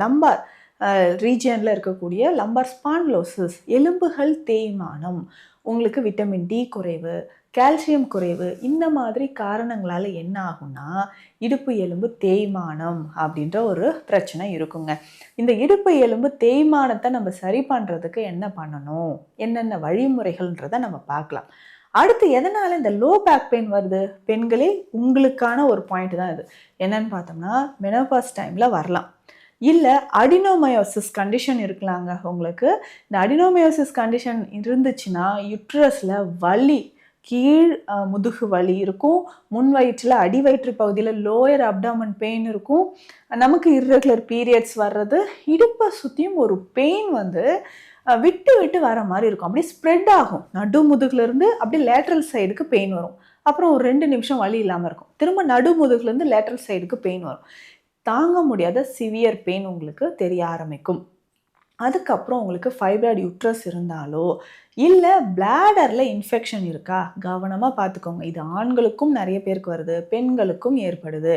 Lumbar ரீஜியனில் இருக்கக்கூடிய lumbar spondylosis எலும்புகள் தேய்மானம் உங்களுக்கு விட்டமின் டி குறைவு கால்சியம் குறைவு இந்த மாதிரி காரணங்களால் என்ன ஆகும்னா இடுப்பு எலும்பு தேய்மானம் அப்படின்ற ஒரு பிரச்சனை இருக்குங்க. இந்த இடுப்பு எலும்பு தேய்மானத்தை நம்ம சரி பண்ணுறதுக்கு என்ன பண்ணணும்? என்னென்ன வழிமுறைகள்ன்றதை நம்ம பார்க்கலாம். அடுத்து எதனால் இந்த லோ பேக் பெயின் வருது? பெண்களே உங்களுக்கான ஒரு பாயிண்ட் தான் இது. என்னன்னு பார்த்தோம்னா மெனோபாஸ் டைமில் வரலாம். இல்லை அடினோமயோசிஸ் கண்டிஷன் இருக்கலாங்க உங்களுக்கு. இந்த அடினோமயோசிஸ் கண்டிஷன் இருந்துச்சுன்னா யுட்ரஸில் வலி கீழ் முதுகு வலி இருக்கும். முன் வயிற்றில் அடி வயிற்று பகுதியில் லோயர் அப்டாமன் பெயின் இருக்கும். நமக்கு இர்ரெகுலர் பீரியட்ஸ் வர்றது இடுப்பை சுற்றியும் ஒரு பெயின் வந்து விட்டு விட்டு வர மாதிரி இருக்கும். அப்படியே ஸ்ப்ரெட் ஆகும். நடு முதுகுலேருந்து அப்படியே லேட்ரல் சைடுக்கு பெயின் வரும். அப்புறம் ஒரு ரெண்டு நிமிஷம் வலி இல்லாமல் இருக்கும். திரும்ப நடு முதுகுலேருந்து லேட்ரல் சைடுக்கு பெயின் வரும். தாங்க முடியாத சிவியர் பெயின் உங்களுக்கு தெரிய ஆரம்பிக்கும். அதுக்கப்புறம் உங்களுக்கு ஃபைப்ராய்டு யூட்ரஸ் இருந்தாலோ இல்லை பிளாடரில் இன்ஃபெக்ஷன் இருக்கா கவனமாக பார்த்துக்கோங்க. இது ஆண்களுக்கும் நிறைய பேருக்கு வருது பெண்களுக்கும் ஏற்படுது.